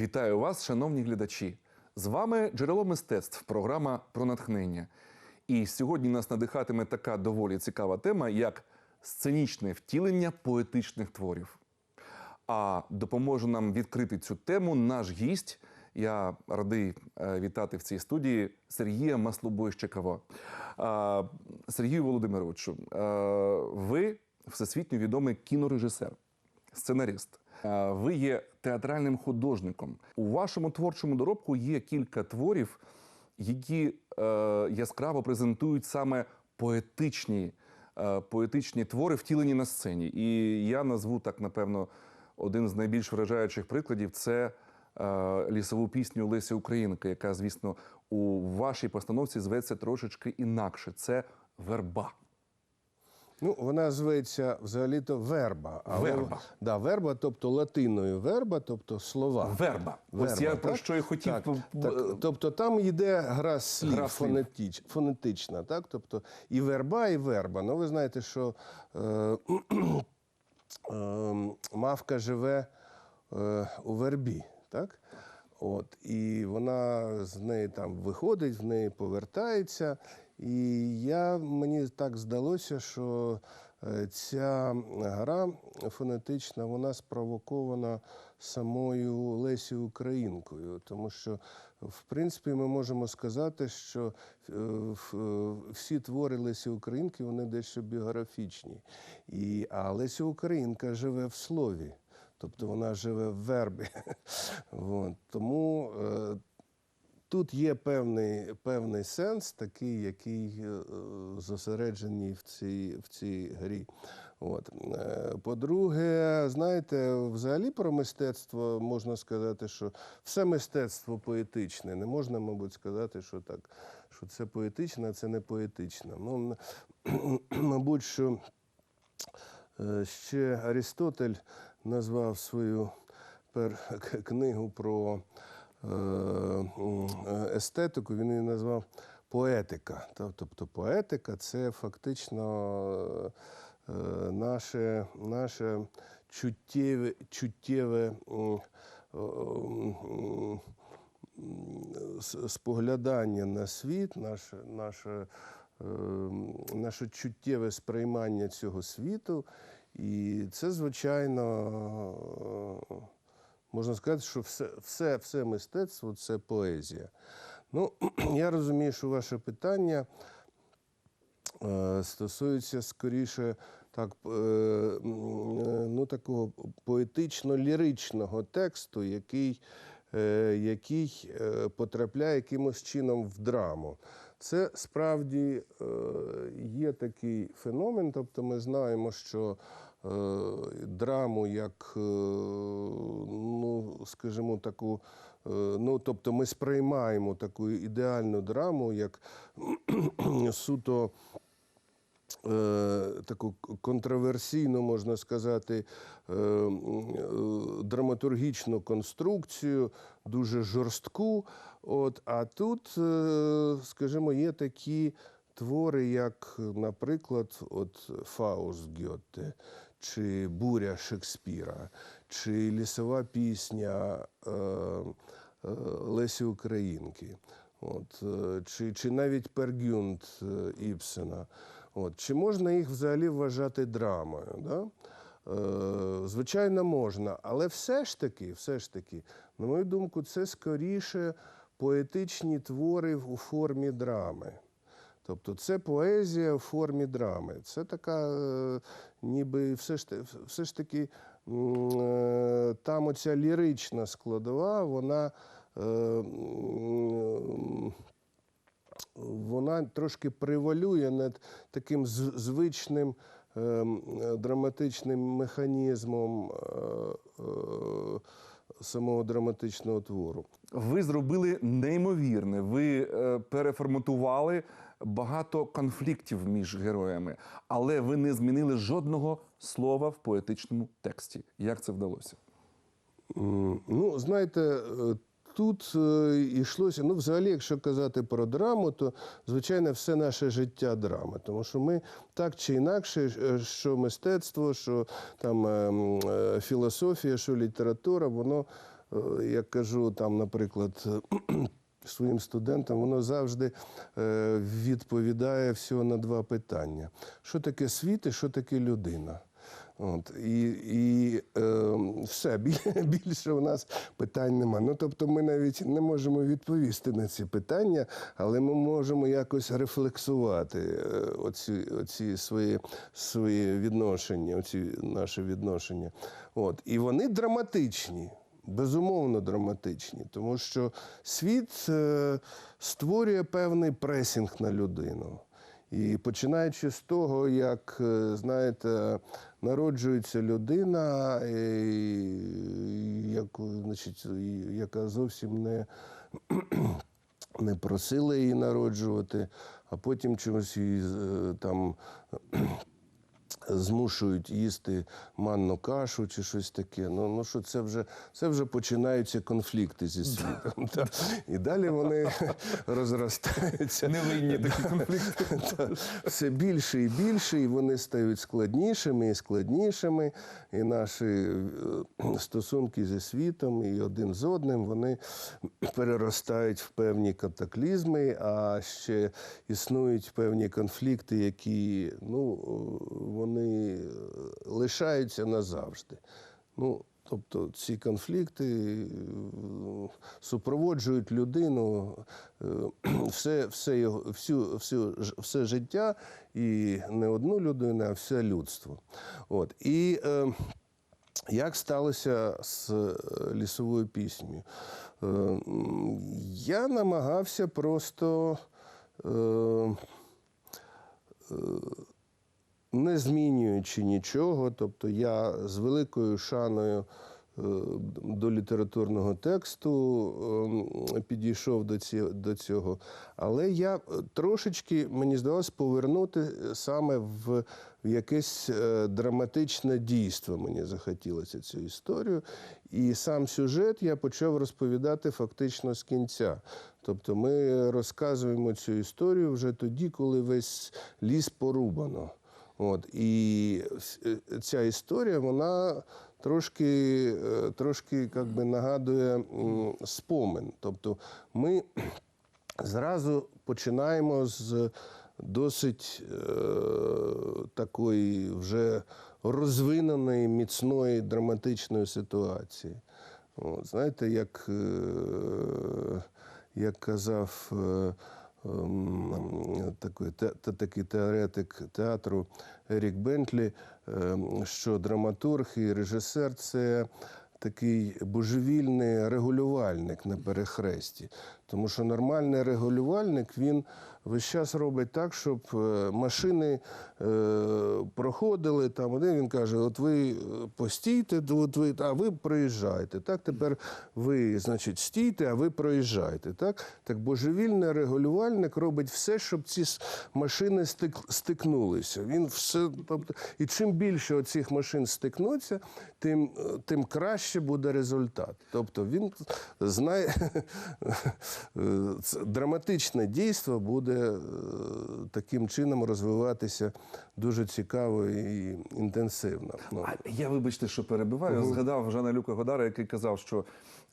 Вітаю вас, шановні глядачі! З вами джерело мистецтв, програма про натхнення. І сьогодні нас надихатиме така доволі цікава тема, як сценічне втілення поетичних творів. А допоможе нам відкрити цю тему наш гість. Я радий е, вітати в цій студії Сергія Маслобойщикова. Сергію Володимировичу, е, ви всесвітньо відомий кінорежисер, сценарист. Е, Ви є театральним художником. У вашому творчому доробку є кілька творів, які е, яскраво презентують саме поетичні, е, поетичні твори, втілені на сцені. І я назву так, напевно, один з найбільш вражаючих прикладів це е, лісову пісню Лесі Українки, яка, звісно, у вашій постановці зветься трошечки інакше. Це верба. Ну, вона зветься взагалі-то верба. Верба. Да, верба, тобто латиною верба, тобто слова. Верба. Ось я про що і хотів Так, так, тобто там йде гра слів, Гра слів. Фонетич, фонетична, так? Тобто і верба, і верба. Ну, ви знаєте, що е, е, мавка живе е, у вербі, так? От, і вона з неї там виходить, в неї повертається. І я, мені так здалося, що е, ця гра фонетична, вона спровокована самою Лесі Українкою. Тому що, в принципі, ми можемо сказати, що е, е, всі твори Лесі Українки вони дещо біографічні. І, а Леся Українка живе в слові. Тобто вона живе в вербі. Тому тут є певний, певний сенс, такий, який е, зосереджений в цій, в цій грі. От. Е, По-друге, знаєте, взагалі про мистецтво можна сказати, що все мистецтво поетичне. Не можна, мабуть, сказати, що так, що це поетичне, а це не поетично. Ну, мабуть, що. Е, Ще Арістотель назвав свою пер... книгу про е, е, естетику, він її назвав поетика. Тобто поетика це фактично е, наше, наше чуттєве, чуттєве е, споглядання на світ, наше, наше, е, наше чуттєве сприймання цього світу. І це, звичайно, е, можна сказати, що все, все, все мистецтво це поезія. Ну, я розумію, що ваше питання е, стосується скоріше так, е, ну, такого поетично-ліричного тексту, який, е, який е, потрапляє якимось чином в драму. Це справді е, такий феномен, тобто ми знаємо, що е, драму як, е, ну, скажімо, таку, е, ну, тобто ми сприймаємо таку ідеальну драму, як суто е, таку контроверсійну, можна сказати, е, е, драматургічну конструкцію, дуже жорстку. От, а тут, скажімо, є такі твори, як, наприклад, от Фауст Гьотте, чи Буря Шекспіра, чи лісова пісня е, е, Лесі Українки. От, е, чи, чи навіть Пергюнд е, Ібсена. От, чи можна їх взагалі вважати драмою? Да? Е, звичайно, можна, але все ж таки, все ж таки, на мою думку, це скоріше поетичні твори у формі драми. Тобто це поезія в формі драми. Це така, е, ніби все ж, все ж таки е, там оця лірична складова, вона. е, вона трошки превалює над таким звичним драматичним механізмом самого драматичного твору. Ви зробили неймовірне. Ви переформатували багато конфліктів між героями, але ви не змінили жодного слова в поетичному тексті. Як це вдалося? Ну, знаєте, е, тут е, йшлося, ну, взагалі, якщо казати про драму, то звичайно все наше життя драма. Тому що ми так чи інакше, е, що мистецтво, що там філософія, що література, воно як кажу, там, наприклад, своїм студентам, воно завжди е, відповідає всього на два питання: що таке світ і що таке людина. От, і і е, все, більше у нас питань нема. Ну, тобто ми навіть не можемо відповісти на ці питання, але ми можемо якось рефлексувати е, оці, оці свої, свої відношення, оці наші відношення. От. І вони драматичні. Безумовно драматичні, тому що світ е, створює певний пресінг на людину. І починаючи з того, як е, знаєте, народжується людина, і, яку, значить, яка зовсім не, не просила її народжувати, а потім чомусь її е, там змушують їсти манну кашу чи щось таке. Ну, ну що це вже, це вже починаються конфлікти зі світом. та. І далі вони розростаються. Невинні такі конфлікти. Все більше і більше, і вони стають складнішими і складнішими. І наші е, стосунки зі світом і один з одним вони переростають в певні катаклізми, а ще існують певні конфлікти, які ну, вони е, лишаються назавжди. Ну, Тобто ці конфлікти е, супроводжують людину е, все, все, всю, всю, все життя і не одну людину, а все людство. От. І е, як сталося з лісовою піснею? Е, я намагався просто. Е, не змінюючи нічого. Тобто я з великою шаною е, до літературного тексту ем, підійшов до, ці, до цього. Але я трошечки, мені здалося, повернути саме в в якесь е, драматичне дійство мені захотілося цю історію. І сам сюжет я почав розповідати фактично з кінця. Тобто ми розказуємо цю історію вже тоді, коли весь ліс порубано. От, і е, ця історія, вона трошки, е, трошки як би, нагадує спомин. Тобто ми зразу починаємо з досить е, такої вже розвиненої, міцної, драматичної ситуації. От, знаєте, як, е, як казав е, такий, те, те- такий теоретик театру Ерік Бентлі, ем, що драматург і режисер це такий божевільний регулювальник на перехресті. Тому що нормальний регулювальник він весь час робить так, щоб е, машини е, проходили там. Один він каже: от ви е, постійте, от ви, а ви проїжджаєте. Так, тепер ви, значить, стійте, а ви проїжджаєте. Так, так божевільний регулювальник робить все, щоб ці машини стик, стикнулися. Він все, тобто, і чим більше оцих машин стикнуться, тим, тим краще буде результат. Тобто він знає, драматичне дійство буде е, таким чином розвиватися дуже цікаво і інтенсивно. Ну, А я, вибачте, що перебиваю. Згадав Жана Люка Годара, який казав, що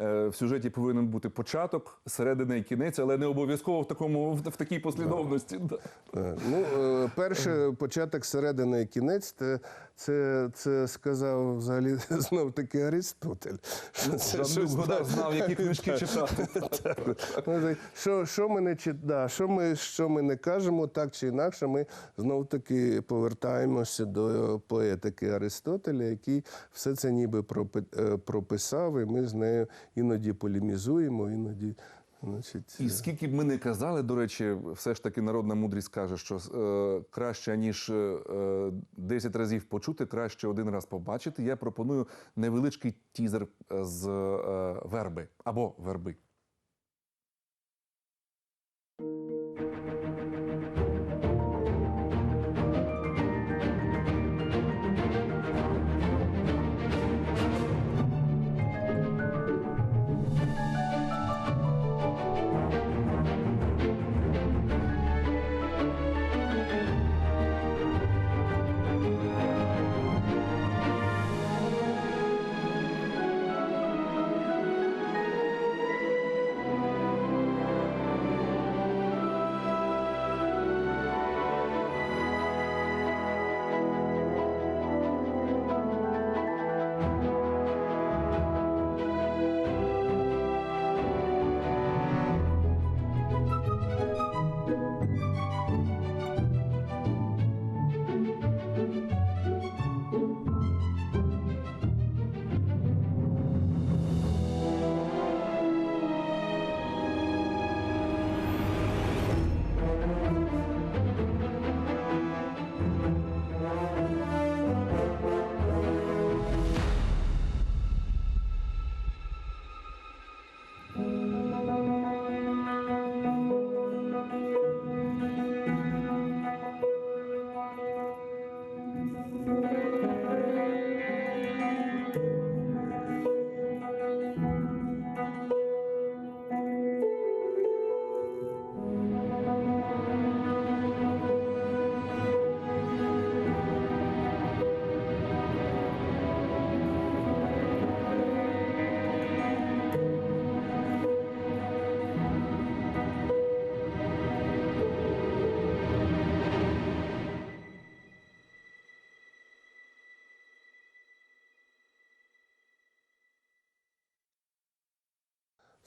е, в сюжеті повинен бути початок, середина і кінець, але не обов'язково в такому в, в такій послідовності. Да. Да. Ну, е, перше, початок, середина і кінець, це, це, це сказав взагалі знов таки Аристотель. Що це так- знав, які книжки читати. Ну, Що, що, ми не, да, що, ми, що ми не кажемо, так чи інакше, ми знов таки повертаємося до поетики Аристотеля, який все це ніби е, прописав, і ми з нею іноді полемізуємо, іноді. Значить, І скільки б ми не казали, до речі, все ж таки народна мудрість каже, що е, краще ніж е, 10 разів почути, краще один раз побачити. Я пропоную невеличкий тізер е, з е, верби або верби.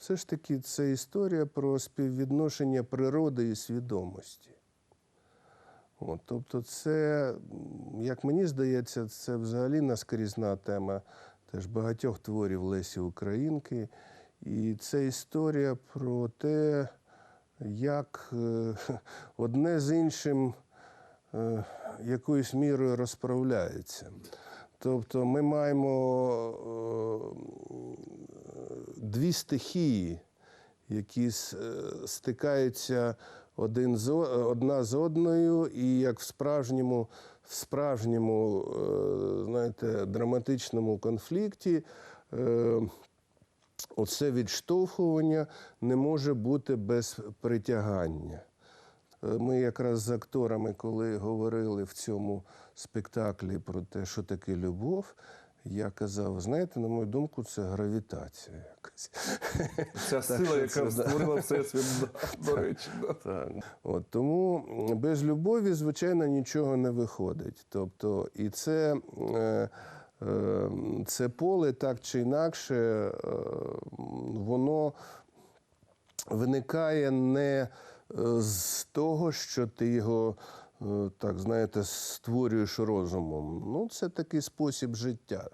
Все ж таки це історія про співвідношення природи і свідомості. От, тобто, це, як мені здається, це взагалі наскрізна тема теж багатьох творів Лесі Українки. І це історія про те, як е, одне з іншим е, якоюсь мірою розправляється. Тобто ми маємо е, дві стихії, які е, стикаються один з, одна з одною, і як в справжньому, в справжньому е, знаєте, драматичному конфлікті. Оце відштовхування не може бути без притягання. Е, Ми якраз з акторами, коли говорили в цьому спектаклі про те, що таке любов, я казав, знаєте, на мою думку, це гравітація якась. Ця сила, яка створила всесвіт, до речі. Так. От, тому без любові, звичайно, нічого не виходить. Тобто, і це, е, е, це поле так чи інакше, е, воно виникає не з того, що ти його. е, Так, знаєте, створюєш розумом. Ну, це такий спосіб життя.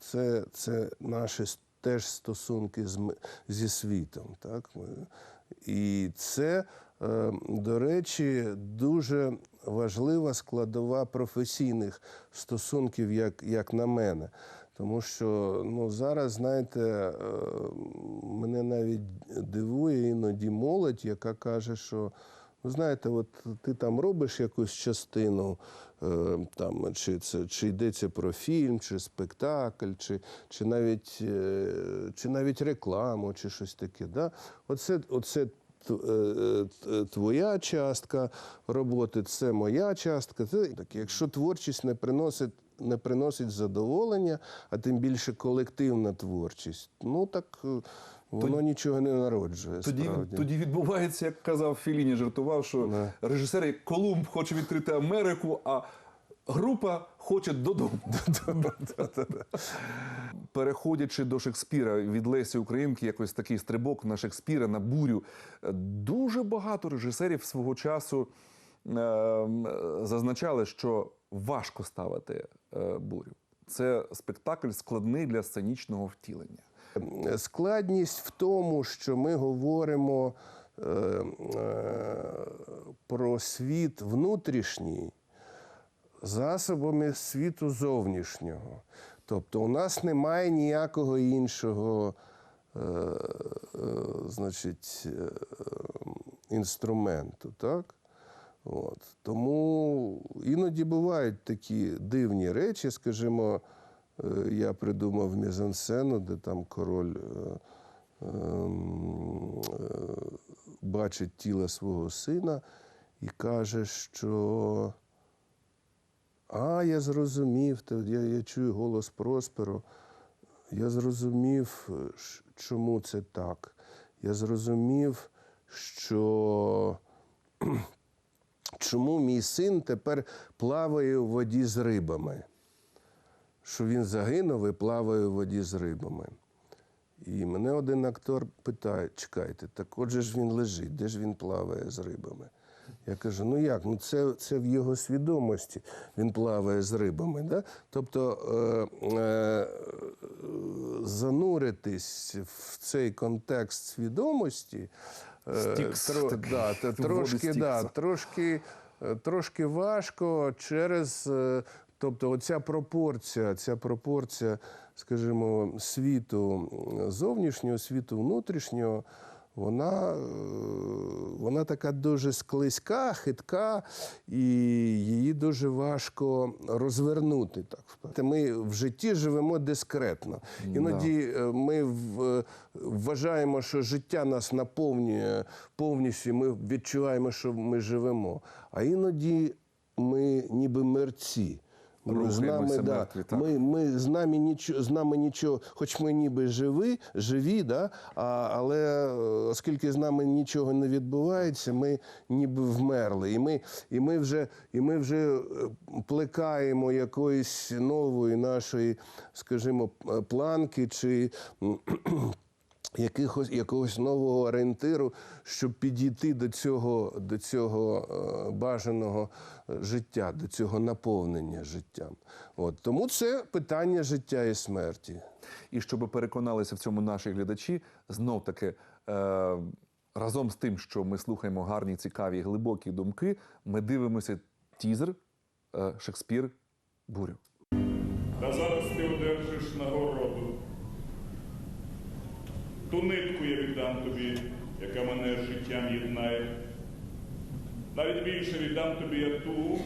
Це, це наші теж стосунки з, зі світом. Так? І це, е, до речі, дуже важлива складова професійних стосунків, як, як на мене. Тому що ну, зараз, знаєте, е, мене навіть дивує іноді молодь, яка каже, що ви знаєте, от ти там робиш якусь частину, е, там, чи, це, чи йдеться про фільм, чи спектакль, чи, чи, навіть, е, чи навіть рекламу, чи щось таке. Да? Оце, оце твоя частка роботи, це моя частка. Це таке. Якщо творчість не приносить. Не приносить задоволення, а тим більше колективна творчість. Ну так е, воно нічого не народжує. Тоді, справді. тоді відбувається, як казав Філіні, жартував, що Да. режисер як Колумб хоче відкрити Америку, а група хоче додому. Переходячи до Шекспіра від Лесі Українки, якось такий стрибок на Шекспіра, на бурю. Дуже багато режисерів свого часу е, зазначали, що важко ставити бурю. Це спектакль складний для сценічного втілення. Складність в тому, що ми говоримо е, е, про світ внутрішній засобами світу зовнішнього. Тобто у нас немає ніякого іншого е, е, значить, е, інструменту. Так? От. Тому іноді бувають такі дивні речі, скажімо, е, я придумав мізансцену, де там король е, ем, е, бачить тіло свого сина і каже, що а, я зрозумів, я, я чую голос Просперо. Я зрозумів, е, чому це так. Я зрозумів, що чому мій син тепер плаває у воді з рибами. Що він загинув і плаває у воді з рибами. І мене один актор питає: чекайте, так отже ж він лежить, де ж він плаває з рибами? Я кажу: ну як? Ну це, це в його свідомості. Він плаває з рибами. Да? Тобто е, е, зануритись в цей контекст свідомості. Е, Стікс тро- да, трошки, да, трошки, е, трошки важко через. е, Тобто, оця пропорція, ця пропорція, скажімо, світу зовнішнього, світу внутрішнього, вона, е, вона така дуже склизька, хитка, і її дуже важко розвернути. Так. Ми в житті живемо дискретно. Іноді е, ми вважаємо, що життя нас наповнює повністю, ми відчуваємо, що ми живемо. А іноді ми ніби мерці. Ми з нами, да, мертві, так. ми, ми з нами нічого, з нами нічого, хоч ми ніби живі, живі, да, а, але е, оскільки з нами нічого не відбувається, ми ніби вмерли. І ми, і ми, вже, і ми вже е, плекаємо якоїсь нової нашої, скажімо, планки чи. Якихось, якогось нового орієнтиру, щоб підійти до цього, до цього е, бажаного е, життя, до цього наповнення життям. От. Тому це питання життя і смерті. І щоб переконалися в цьому наші глядачі, знов таки е, разом з тим, що ми слухаємо гарні, цікаві, глибокі думки, ми дивимося тізер е, Шекспір Бурю. Та зараз ти одержиш нагороду. Ту нитку я віддам тобі, яка мене з життям єднає. Навіть більше віддам тобі я ту,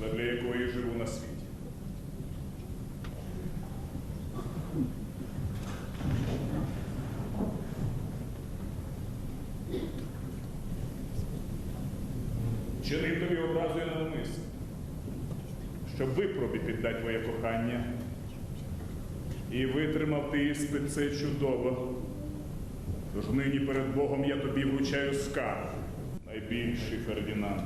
задля якої живу на світі. Чинив тобі образу я навмисно щоб випробити дать твоє кохання. І витримав ти іспит це чудово. Тож нині перед Богом я тобі вручаю скарб, найбільший Фердінанд.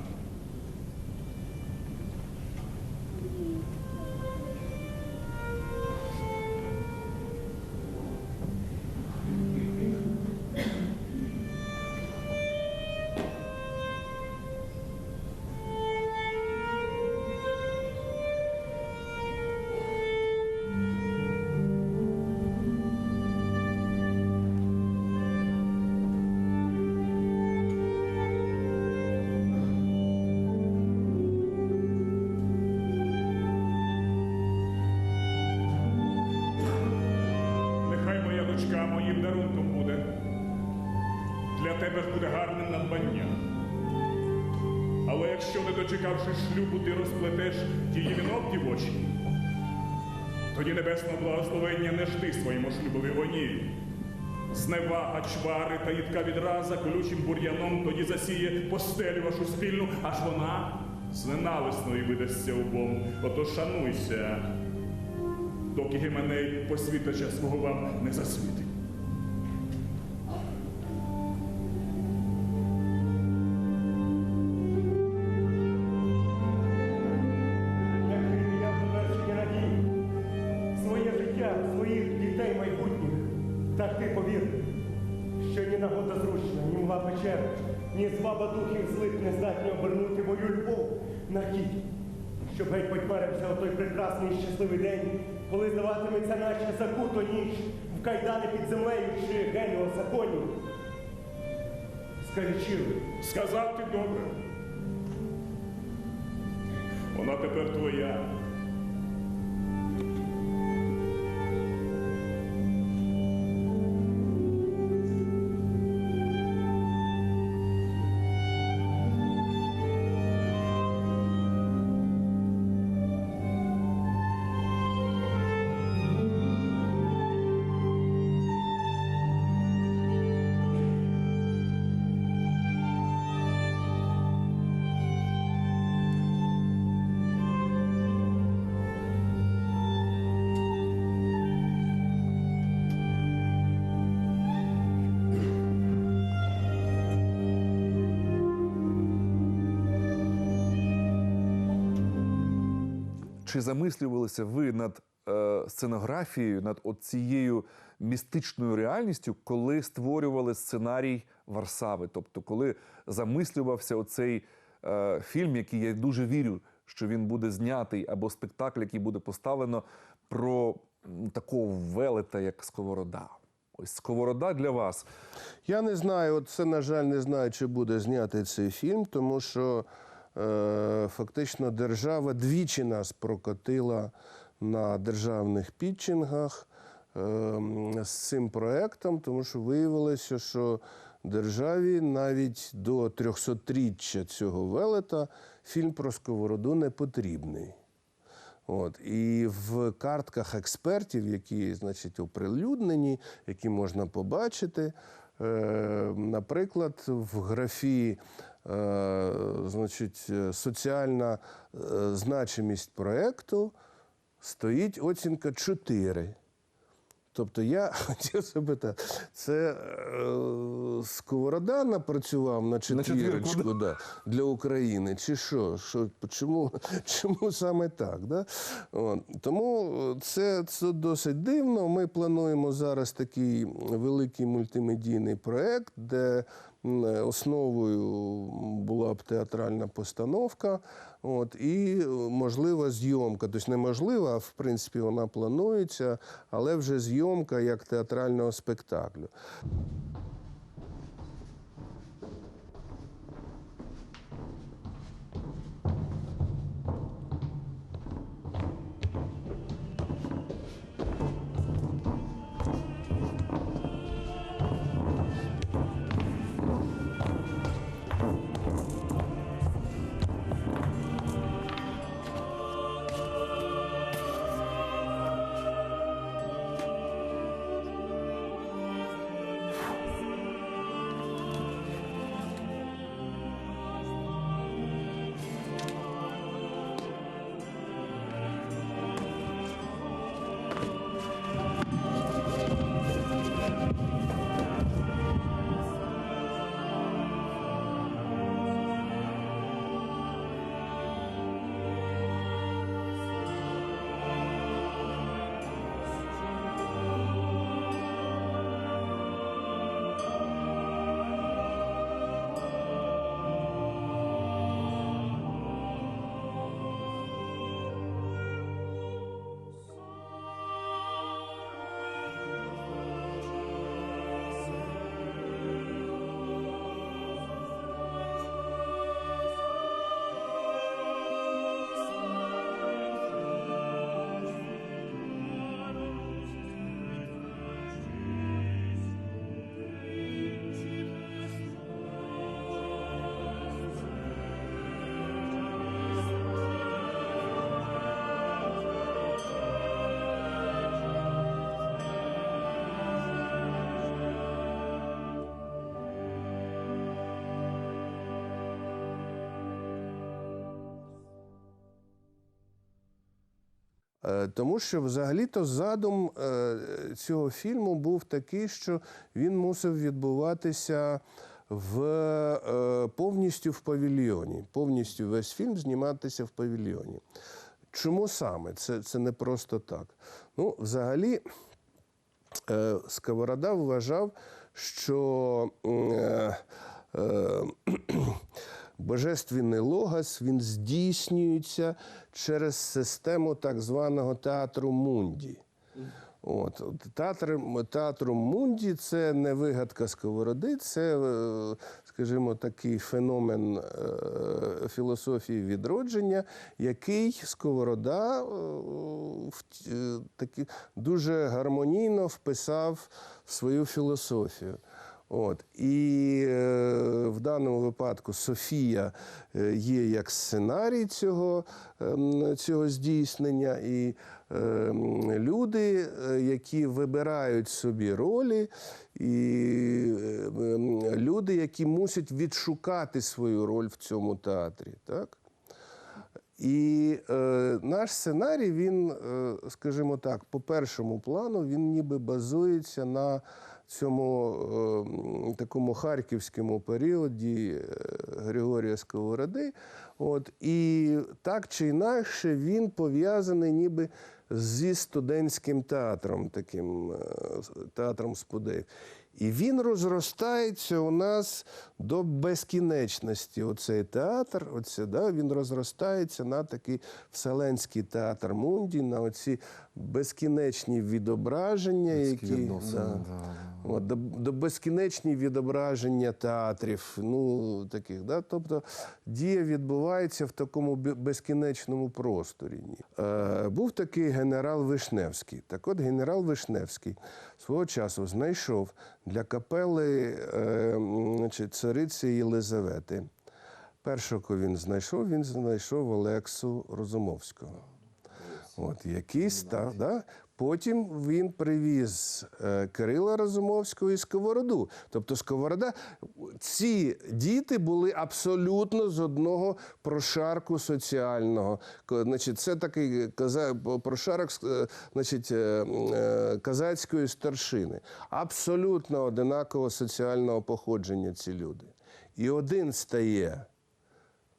Не шлюбу, ти розплетеш тії вінок дівочі, тоді небесне благословення не жди своєму шлюбові гонів. Зневага, чвари та їдка відраза колючим бур'яном тоді засіє постелю вашу спільну, аж вона з ненависною видасться обом. Отож шануйся, доки гіменей посвітача свого вам не засвітить. Любов. Щоб геть потьмарився у той прекрасний і щасливий день, коли здаватиметься наша закуто ніч в кайдани під землею чи геню законів. Скарічили. Сказав ти добре. Вона тепер твоя. Чи замислювалися ви над е, сценографією, над цією містичною реальністю, коли створювали сценарій Варсави? Тобто, коли замислювався оцей е, фільм, який я дуже вірю, що він буде знятий, або спектакль, який буде поставлено про такого велета, як Сковорода? Ось Сковорода для вас. Я не знаю, от це, на жаль, не знаю, чи буде знятий цей фільм, тому що фактично держава двічі нас прокотила на державних підчингах е, з цим проектом, тому що виявилося, що державі навіть до 300-річчя цього велета фільм про сковороду не потрібний. От. І в картках експертів, які значить, оприлюднені, які можна побачити, е, наприклад, в графі е, значить, е, соціальна е, значимість проєкту стоїть оцінка 4. Тобто я хотів запитати, це е, Сковорода напрацював на четвірочку да, для України, чи що? що чому, чому саме так? Да? От. Тому це, це досить дивно. Ми плануємо зараз такий великий мультимедійний проєкт, де основою була б театральна постановка. От, і е, можлива зйомка. Тобто неможлива, в принципі вона планується, але вже зйомка як театрального спектаклю. Тому що взагалі-то задум е, цього фільму був такий, що він мусив відбуватися в, е, повністю в павільйоні. Повністю весь фільм зніматися в павільйоні. Чому саме? Це, це не просто так. Ну, взагалі, е, Сковорода вважав, що е, е, божественний логос він здійснюється через систему так званого театру Мунді. От, театр, театру Мунді це не вигадка сковороди, це, е, скажімо, такий феномен е, філософії відродження, який сковорода е, е, дуже гармонійно вписав в свою філософію. От. І е, в даному випадку Софія е, є як сценарій цього, ем, цього здійснення, і е, люди, які вибирають собі ролі, і е, люди, які мусять відшукати свою роль в цьому театрі. Так? І е, наш сценарій, він, е, скажімо так, по першому плану, він ніби базується на цьому е, такому харківському періоді е, Григорія Сковороди. От, і так чи інакше він пов'язаний ніби зі студентським театром, таким е, театром спудеїв. І він розростається у нас до безкінечності. Оцей театр, оце, да, він розростається на такий вселенський театр Мунді, на оці безкінечні відображення, Людські які відносини, да, да, От, до, до безкінечні відображення театрів, ну таких, да? тобто дія відбувається в такому безкінечному просторі. Е, був такий генерал Вишневський. Так от генерал Вишневський свого часу знайшов для капели е, значить, цариці Єлизавети. Першого, він знайшов, він знайшов Олексу Розумовського. От, який став, да? Потім він привіз е, Кирила Разумовського і Сковороду. Тобто Сковорода, ці діти були абсолютно з одного прошарку соціального. Значить, це такий прошарок е, значить, е, казацької старшини. Абсолютно одинаково соціального походження ці люди. І один стає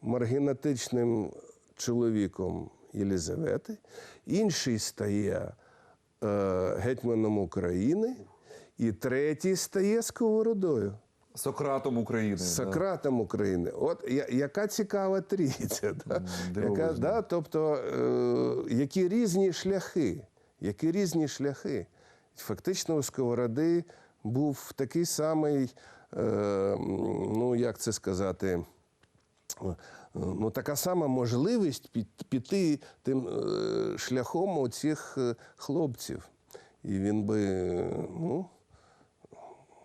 маргінатичним чоловіком Єлізавети, інший стає гетьманом України, і третій стає сковородою. Сократом України. да. Сократом України. От я- яка цікава трійця. Да? Яка, да? Тобто, е, які різні шляхи, які різні шляхи. Фактично у Сковороди був такий самий, е, ну як це сказати, е, ну, така сама можливість піт- піти тим е, шляхом оцих е, хлопців. І він би, е, ну,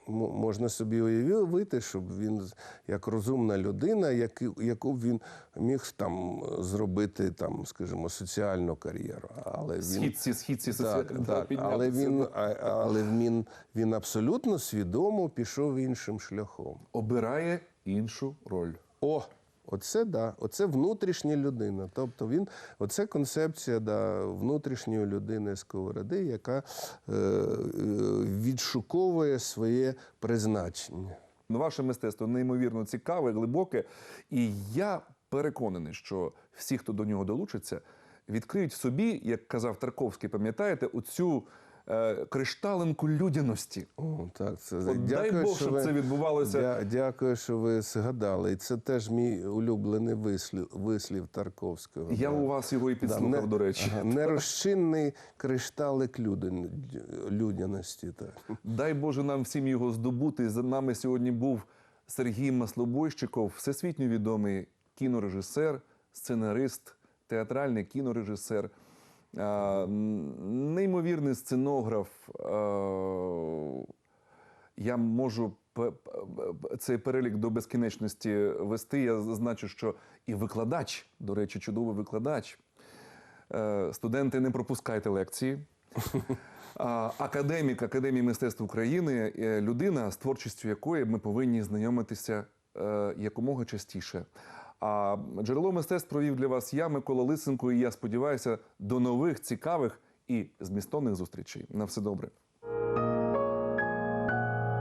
можна собі уявити, щоб він як розумна людина, яку, яку б він міг там зробити, там, скажімо, соціальну кар'єру. Але він, Східці, східці так, так, але він, але він, він абсолютно свідомо пішов іншим шляхом. обирає іншу роль. О, оце да, оце внутрішня людина. Тобто він, оце концепція да, внутрішньої людини сковороди, яка е, е, відшуковує своє призначення. Ну, Ваше мистецтво неймовірно цікаве, глибоке. І я переконаний, що всі, хто до нього долучиться, відкриють в собі, як казав Тарковський, пам'ятаєте, оцю кришталинку людяності. О, так, це От дай Бог, щоб це відбувалося. Дя, дякую, що ви згадали. І це теж мій улюблений вислів, вислів Тарковського. Я да. у вас його і підслухав, не- до речі. ага, нерозчинний кришталик людян- людяності. Так. Дай Боже нам всім його здобути. За нами сьогодні був Сергій Маслобойщиков, всесвітньо відомий кінорежисер, сценарист, театральний кінорежисер, неймовірний сценограф. Я можу цей перелік до безкінечності вести. Я зазначу, що і викладач, до речі, чудовий викладач. Е, Студенти, не пропускайте лекції. Академік Академії мистецтв України е, людина, з творчістю якої ми повинні знайомитися е, якомога частіше. А джерело мистецтв провів для вас я, Микола Лисенко, і я сподіваюся, до нових цікавих і змістовних зустрічей. На все добре.